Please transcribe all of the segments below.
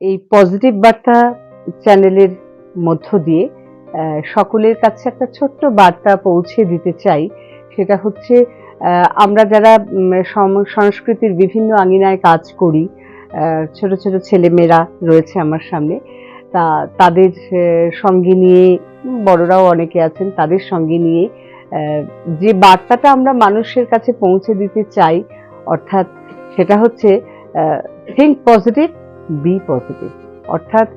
এই পজিটিভ বার্তা চ্যানেলের মধ্য দিয়ে সকলের কাছে একটা ছোট্ট বার্তা পৌঁছে দিতে চাই। সেটা হচ্ছে আমরা যারা সংস্কৃতির বিভিন্ন আঙিনায় কাজ করি ছোট ছোট ছেলেমেয়েরা রয়েছে আমার সামনে, তা, তাদের সঙ্গে নিয়ে, বড়রাও অনেকে আছেন, তাদের সঙ্গে নিয়ে যে বার্তাটা আমরা মানুষের কাছে পৌঁছে দিতে চাই, অর্থাৎ সেটা হচ্ছে থিঙ্ক পজিটিভ বি পজিটিভ অর্থাৎ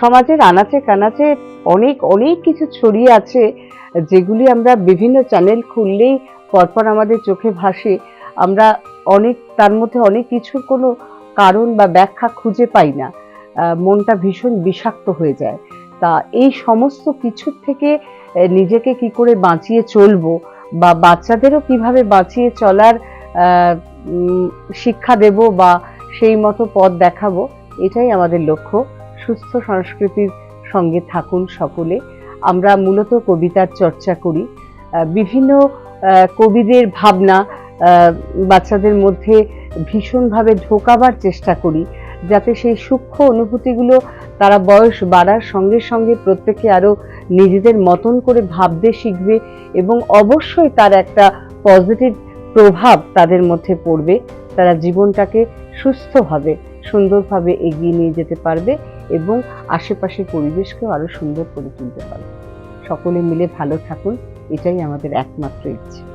সমাজের আনাচে কানাচে অনেক অনেক কিছু ছড়িয়ে আছে, যেগুলি আমরা বিভিন্ন চ্যানেল খুললেই পরপর আমাদের চোখে ভাসে। আমরা অনেক, তার মধ্যে অনেক কিছুর কোনো কারণ বা ব্যাখ্যা খুঁজে পাই না। মনটা ভীষণ বিষাক্ত হয়ে যায়। তা এই সমস্ত কিছুর থেকে নিজেকে কি করে বাঁচিয়ে চলবো বা বাচ্চাদেরও কীভাবে বাঁচিয়ে চলার শিক্ষা দেব বা সেই মতো পথ দেখাবো। এটাই আমাদের লক্ষ্য। সুস্থ সংস্কৃতির সঙ্গে থাকুন সকলে। আমরা মূলত কবিতার চর্চা করি। বিভিন্ন কবিদের ভাবনা বাচ্চাদের মধ্যে ভীষণভাবে ঢোকাবার চেষ্টা করি, যাতে সেই সূক্ষ্ম অনুভূতিগুলো তারা বয়স বাড়ার সঙ্গে সঙ্গে প্রত্যেকে আরও নিজেদের মতন করে ভাবতে শিখবে এবং অবশ্যই তার একটা পজিটিভ প্রভাব তাদের মধ্যে পড়বে। তারা জীবনটাকে সুস্থভাবে, সুন্দরভাবে এগিয়ে নিয়ে যেতে পারবে এবং আশেপাশের পরিবেশকেও আরও সুন্দর করে তুলতে পারবে। সকলে মিলে ভালো থাকুন, এটাই আমাদের একমাত্র ইচ্ছে।